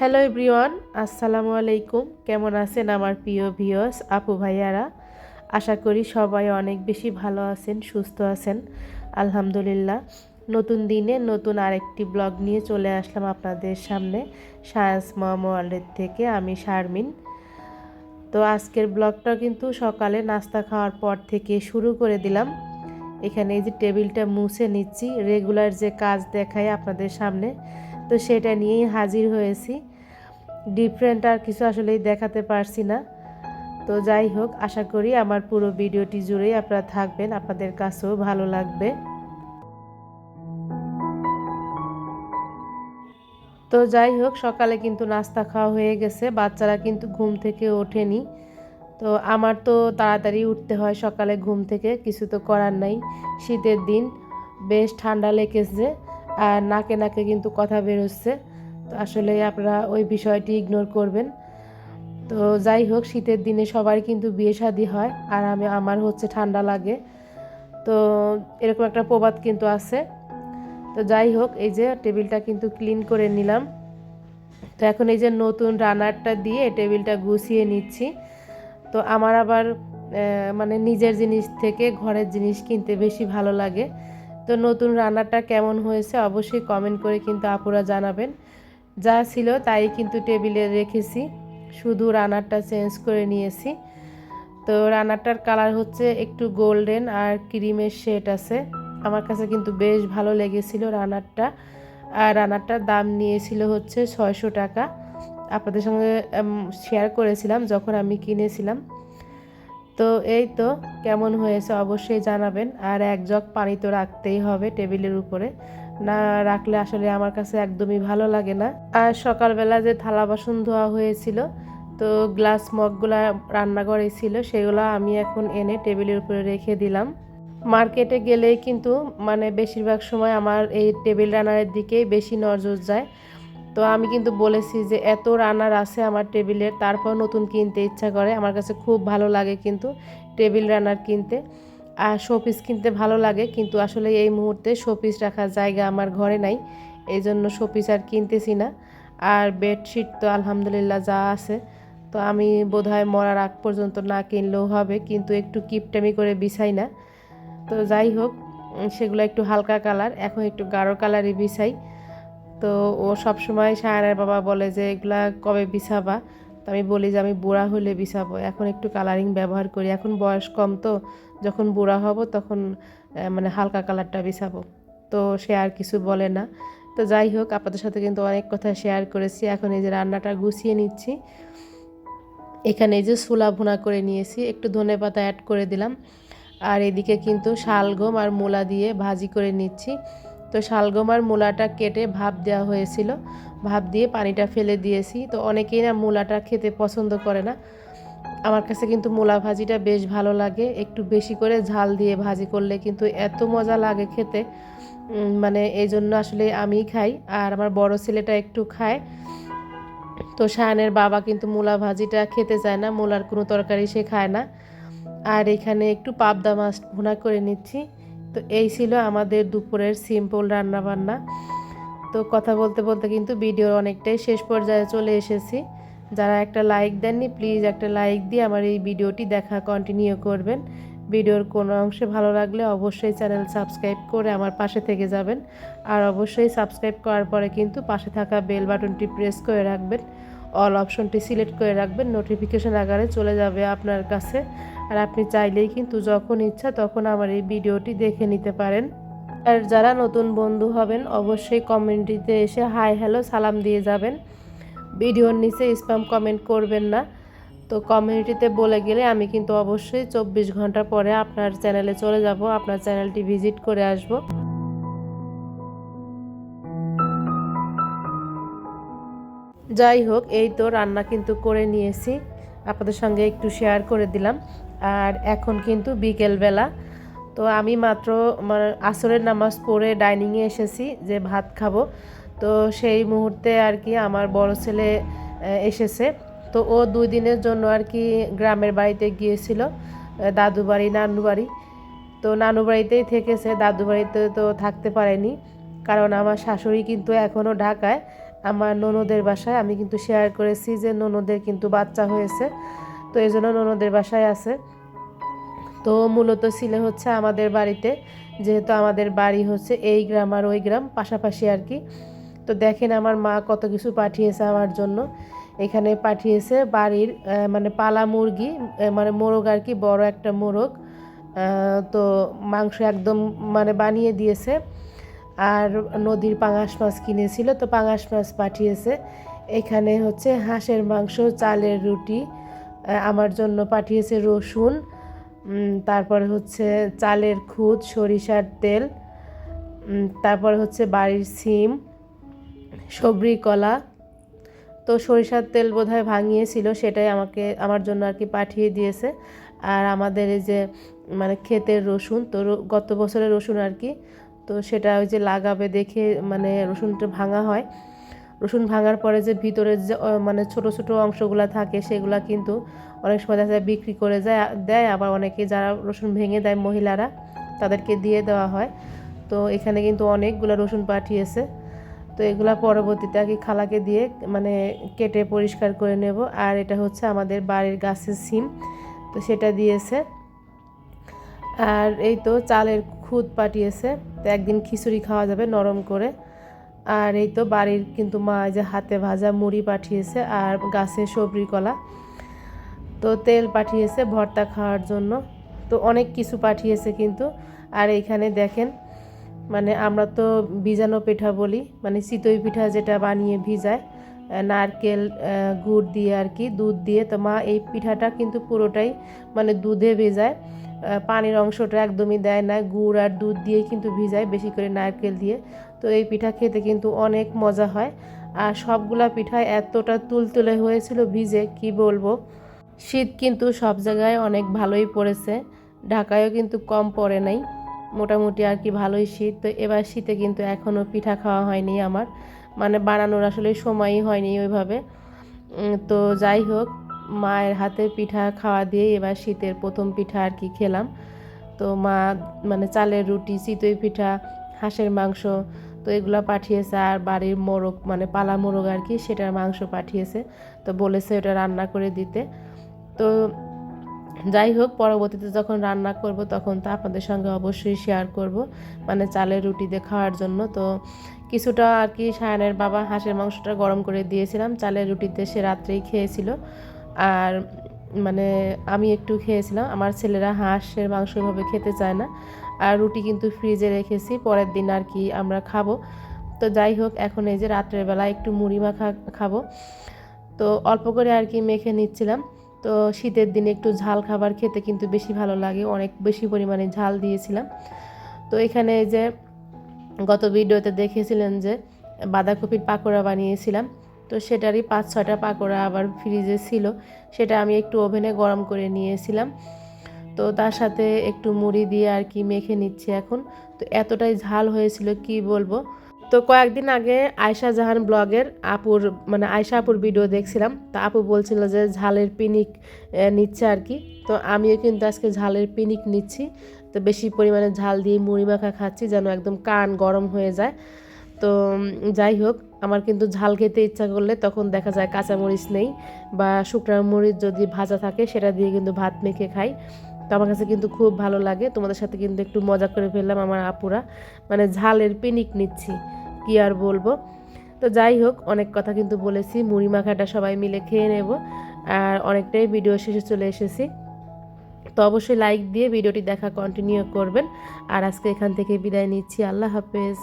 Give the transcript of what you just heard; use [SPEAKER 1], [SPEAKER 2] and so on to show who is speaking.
[SPEAKER 1] Hello everyone আসসালামু আলাইকুম কেমন আছেন আমার প্রিয় ভিওস আপু ভাইয়ারা? আশা করি সবাই অনেক বেশি ভালো আছেন, সুস্থ আছেন। আলহামদুলিল্লাহ। নতুন দিনে নতুন আরেকটি ব্লগ নিয়ে চলে আসলাম আপনাদের সামনে সায়েন্স মম থেকে, আমি শারমিন। তো আজকের ব্লগটা কিন্তু সকালে নাস্তা খাওয়ার পর থেকে শুরু করে দিলাম। এখানে এই যে টেবিলটা মুছে নিচ্ছি রেগুলার যে কাজ দেখায় আপনাদের সামনে, তো সেটা নিয়েই হাজির হয়েছি। ডিফারেন্ট আর কিছু আসলেই দেখাতে পারছি না। তো যাই হোক, আশা করি আমার পুরো ভিডিওটি জুড়েই আপনারা থাকবেন, আপনাদের কাছেও ভালো লাগবে। তো যাই হোক, সকালে কিন্তু নাস্তা খাওয়া হয়ে গেছে, বাচ্চারা কিন্তু ঘুম থেকে ওঠেনি। তো আমার তো তাড়াতাড়ি উঠতে হয় সকালে ঘুম থেকে, কিছু তো করার নাই। শীতের দিন, বেশ ঠান্ডা লেগেছে, আর নাকে নাকে কিন্তু কথা বেরোচ্ছে। আসলে আপনারা ওই বিষয়টি ইগনোর করবেন। তো যাই হোক, শীতের দিনে সবার কিন্তু বিয়ে শাদি হয়, আর আমি, আমার হচ্ছে ঠান্ডা লাগে। তো এরকম একটা প্রবাদ কিন্তু আছে। তো যাই হোক, এই যে টেবিলটা কিন্তু ক্লিন করে নিলাম। তো এখন এই যে নতুন রানারটা দিয়ে টেবিলটা গুছিয়ে নিচ্ছি। তো আমার আবার মানে নিজের জিনিস থেকে ঘরের জিনিস কিনতে বেশি ভালো লাগে। তো নতুন রান্নাটা কেমন হয়েছে অবশ্যই কমেন্ট করে কিন্তু আপুরা জানাবেন। যা ছিল তাই কিন্তু টেবিলে রেখেছি। শুধু রানারটা চেঞ্জ করে নিয়েছি। তো রানারটার কালার হচ্ছে একটু গোল্ডেন আর ক্রিমের শেড আছে। আমার কাছে কিন্তু বেশ ভালো লেগেছিল রানারটা। আর রানারটার দাম নিয়েছিল হচ্ছে ছয়শো টাকা। আপনাদের সঙ্গে শেয়ার করেছিলাম যখন আমি কিনেছিলাম। তো এই তো, কেমন হয়েছে অবশ্যই জানাবেন। আর এক জগ পানি তো রাখতেই হবে টেবিলের উপরে। না রাখলে আসলে আমার কাছে একদমই ভালো লাগে না। আর সকালবেলা যে থালা বাসন ধোয়া হয়েছিল, তো গ্লাস মগগুলা রান্নাঘরে ছিল, সেগুলো আমি এখন এনে টেবিলের উপরে রেখে দিলাম। মার্কেটে গেলেই কিন্তু মানে বেশিরভাগ সময় আমার এই টেবিল রানারের দিকেই বেশি নজর যায়। তো আমি কিন্তু বলেছি যে এত রানার আছে আমার টেবিলের, তারপর নতুন কিনতে ইচ্ছা করে। আমার কাছে খুব ভালো লাগে কিন্তু টেবিল রানার কিনতে। শোপিস কিনতে ভালো লাগে, কিন্তু আসলে এই মুহূর্তে শোপিস রাখার জায়গা আমার ঘরে নাই এই জন্য শোপিস আর কিনতেছি না। আর বেডশিট তো আলহামদুলিল্লাহ যা আছে, তো আমি বোধহয় মরার আগ পর্যন্ত না কিনলেও হবে, কিন্তু একটু কিপটামি করে বিছাই না। তো যাই হোক সেগুলো একটু হালকা কালার, এখন একটু গাঢ় কালারই বিছাই। তো ও সব সময় সায়নের বাবা বলে যে, এগুলা কবে বিছাবা? তো আমি বলি যে আমি বুড়া হলে বিছাবো। এখন একটু কালারিং ব্যবহার করি। এখন বয়স কম তো, যখন বুড়া হব তখন মানে হালকা কালারটা বিছাবো। তো সে আর কিছু বলে না। তো যাই হোক, আপনাদের সাথে কিন্তু অনেক কথা শেয়ার করেছি। এখন এই যে রান্নাটা গুছিয়ে নিচ্ছি। এখানে এই যে সুলা ভুনা করে নিয়েছি। একটু ধনে পাতা অ্যাড করে দিলাম। আর এদিকে কিন্তু শালগম আর মূলা দিয়ে ভাজি করে নিচ্ছি। তো শালগম আর মূলাটা কেটে ভাপ দেওয়া হয়েছিল। ভাপ দিয়ে পানিটা ফেলে দিয়েছি। তো অনেকেই না মূলাটা খেতে পছন্দ করে না। আমার কাছে কিন্তু মূলা ভাজিটা বেশ ভালো লাগে। একটু বেশি করে ঝাল দিয়ে ভাজি করলে কিন্তু এত মজা লাগে খেতে। মানে এই জন্য আসলে আমি খাই। আর আমার বড় ছেলেটা একটু খায়। তো শায়নের বাবা কিন্তু মূলা ভাজিটা খেতে চায় না। মূলার কোনো তরকারি সে খায় না। আর এখানে একটু পাবদা মাছ ভুনা করে নিচ্ছি। তো এই ছিল আমাদের দুপুরের সিম্পল রান্নাবান্না। তো কথা বলতে বলতে কিন্তু ভিডিওর অনেকটাই শেষ পর্যায়ে চলে এসেছি। যারা একটা লাইক দেননি প্লিজ একটা লাইক দিয়ে আমার এই ভিডিওটি দেখা কন্টিনিউ করবেন। ভিডিওর কোনো অংশে ভালো লাগলে অবশ্যই চ্যানেল সাবস্ক্রাইব করে আমার পাশে থেকে যাবেন। আর অবশ্যই সাবস্ক্রাইব করার পরে কিন্তু পাশে থাকা বেল বাটনটি প্রেস করে রাখবেন। অল অপশনটি সিলেক্ট করে রাখবেন। নোটিফিকেশান আকারে চলে যাবে আপনার কাছে। আর আপনি চাইলেই কিন্তু যখন ইচ্ছা তখন আমার এই ভিডিওটি দেখে নিতে পারেন। আর যারা নতুন বন্ধু হবেন, অবশ্যই কমেন্টিতে এসে হাই, হ্যালো, সালাম দিয়ে যাবেন। ভিডিওর নিচে স্প্যাম কমেন্ট করবেন না। তো কমিউনিটিতে বলে গেলে আমি কিন্তু অবশ্যই চব্বিশ ঘণ্টা পরে আপনার চ্যানেলে চলে যাব, আপনার চ্যানেলটি ভিজিট করে আসব। যাই হোক, এই তো রান্না কিন্তু করে নিয়েছি। আপনাদের সঙ্গে একটু শেয়ার করে দিলাম। আর এখন কিন্তু বিকেলবেলা। তো আমি মাত্র মানে আসরের নামাজ পড়ে ডাইনিংয়ে এসেছি যে ভাত খাব। তো সেই মুহূর্তে আর কি আমার বড় ছেলে এসেছে। তো ও দুই দিনের জন্য আর কি গ্রামের বাড়িতে গিয়েছিল দাদু বাড়ি, নানু বাড়ি। তো নানু বাড়িতেই থেকেছে, দাদু বাড়িতে তো থাকতে পারেনি। কারণ আমার শাশুড়ি কিন্তু এখনও ঢাকায়, আমার ননদের বাসায়। আমি কিন্তু শেয়ার করেছি যে ননদের কিন্তু বাচ্চা হয়েছে। তো এই জন্য ননদের বাসায় আছে। তো মূলত ছিল হচ্ছে আমাদের বাড়িতে, যেহেতু আমাদের বাড়ি হচ্ছে এই গ্রাম আর ওই গ্রাম পাশাপাশি আর কি। তো দেখেন আমার মা কত কিছু পাঠিয়েছে আমার জন্য। এখানে পাঠিয়েছে বাড়ির মানে পালা মুরগি মানে মোরগ আর কি, বড় একটা মোরগ। তো মাংস একদম মানে বানিয়ে দিয়েছে। আর নদীর পাঙাশ মাছ কিনেছিল, তো পাঙাশ মাছ পাঠিয়েছে। এখানে হচ্ছে হাঁসের মাংস, চালের রুটি আমার জন্য পাঠিয়েছে রসুন তারপরে হচ্ছে চালের খুদ, সরিষার তেল তারপরে হচ্ছে বাড়ির সিম সবরি কলা। তো সরিষার তেল বোধহয় ভাঙিয়েছিল, সেটাই আমাকে, আমার জন্য আর কি পাঠিয়ে দিয়েছে। আর আমাদের এই যে মানে ক্ষেতের রসুন, তো গত বছরের রসুন আর কি, তো সেটা ওই যে লাগাবে দেখে মানে রসুনটা ভাঙা হয়। রসুন ভাঙার পরে যে ভিতরে যে মানে ছোট ছোট অংশগুলো থাকে, সেগুলা কিন্তু অনেক সময় দেখা যায় বিক্রি করে যায় দেয়। আবার অনেকে যারা রসুন ভেঙে দেয় মহিলারা, তাদেরকে দিয়ে দেওয়া হয়। তো এখানে কিন্তু অনেকগুলো রসুন পাঠিয়েছে। তো এগুলা পরবর্তীতে আর কি খালাকে দিয়ে মানে কেটে পরিষ্কার করে নেব। আর এটা হচ্ছে আমাদের বাড়ির গাছের সিম, তো সেটা দিয়েছে। আর এই তো চালের খুদ পাঠিয়েছে। তো একদিন খিচুড়ি খাওয়া যাবে নরম করে। আর এই তো বাড়ির কিন্তু মা যে হাতে ভাজা মুড়ি পাঠিয়েছে আর গাছে সবরি কলা। তো তেল পাঠিয়েছে ভর্তা খাওয়ার জন্য। তো অনেক কিছু পাঠিয়েছে কিন্তু। আর এইখানে দেখেন মানে আমরা তো ভিজানো পিঠা বলি মানে চিতই পিঠা যেটা বানিয়ে ভিজায় নারকেল গুড় দিয়ে আর কি, দুধ দিয়ে। তো মা এই পিঠাটা কিন্তু পুরোটাই মানে দুধে ভেজায় পানির অংশটা একদমই দেয় না, গুড় আর দুধ দিয়েই কিন্তু ভিজায়, বেশি করে নারকেল দিয়ে। তো এই পিঠা খেতে কিন্তু অনেক মজা হয়। আর সবগুলা পিঠায় এতটা তুলতুলে হয়েছিল ভিজে, কি বলব? শীত কিন্তু সব জায়গায় অনেক ভালোই পড়েছে। ঢাকায়ও কিন্তু কম পড়ে নাই। মোটামুটি আর কি ভালোই শীত। তো এবার শীতে কিন্তু এখনও পিঠা খাওয়া হয়নি আমার। মানে বানানোর আসলে সময়ই হয়নি ওইভাবে। তো যাই হোক, মায়ের হাতে পিঠা খাওয়া দিয়ে এবার শীতের প্রথম পিঠা আর কি খেলাম। তো মা মানে চালের রুটি, চিতই পিঠা, হাঁসের মাংস তো এগুলো পাঠিয়েছে আর বাড়ির মোরগ মানে পালা মোরগ আর কি, সেটার মাংস পাঠিয়েছে। তো বলেছে ওটা রান্না করে দিতে। তো যাই হোক, পরবর্তীতে যখন রান্না করব তখন তো আপনাদের সঙ্গে অবশ্যই শেয়ার করব মানে চালের রুটি দিয়ে খাওয়ার জন্য। তো কিছুটা আর কি সায়ানের বাবা হাঁসের মাংসটা গরম করে দিয়েছিলাম, চালের রুটিতে সে রাত্রেই খেয়েছিল। আর মানে আমি একটু খেয়েছিলাম, আমার ছেলেরা হাঁসের মাংস এভাবে খেতে চায় না। আর রুটি কিন্তু ফ্রিজে রেখেছি, পরের দিন আর কি আমরা খাব। তো যাই হোক, এখন এই যে রাত্রের বেলা একটু মুড়ি মাখা খাব। তো অল্প করে আর কি মেখে নিচ্ছিলাম। তো শীতের দিনে একটু ঝাল খাবার খেতে কিন্তু বেশি ভালো লাগে, অনেক বেশি পরিমাণে ঝাল দিয়েছিলাম। তো এখানে এই যে গত ভিডিওতে দেখেছিলেন যে বাঁধাকপির পাকোড়া বানিয়েছিলাম। তো সেটারই পাঁচ ছয়টা পাকোড়া আবার ফ্রিজে ছিল, সেটা আমি একটু ওভেনে গরম করে নিয়েছিলাম। তো তার সাথে একটু মুড়ি দিয়ে আর কি মেখে নিচ্ছি এখন। তো এতটাই ঝাল হয়েছিল, কি বলব? তো কয়েকদিন আগে আয়শা জাহান ব্লগের আপুর মানে আয়শা আপুর ভিডিও দেখছিলাম। তো আপু বলছিল যে ঝালের পিনিক নিচ্ছে আর কি। তো আমিও কিন্তু আজকে ঝালের পিনিক নিচ্ছি। তো বেশি পরিমাণে ঝাল দিয়ে মুড়ি মাখা খাচ্ছি যেন একদম কান গরম হয়ে যায়। তো যাই হোক, আমার কিন্তু ঝাল খেতে ইচ্ছা করলে তখন দেখা যায় কাঁচামরিচ নেই বা শুকনো মরিচ যদি ভাজা থাকে সেটা দিয়ে কিন্তু ভাত মেখে খাই। তো আমার কাছে কিন্তু খুব ভালো লাগে। তোমাদের সাথে কিন্তু একটু মজা করে ফেললাম আমার আপুরা। মানে ঝালের পিনিক নিচ্ছি, কি আর বলব? তো যাই হোক, অনেক কথা কিন্তু বলেছি মুড়ি মাখাটা সবাই মিলে খেয়ে নেব। আর অনেকটাই ভিডিও শেষে চলে এসেছি। তো অবশ্যই লাইক দিয়ে ভিডিওটি দেখা কন্টিনিউ করবেন। আর আজকে এখান থেকে বিদায় নিচ্ছি, আল্লাহ হাফেজ।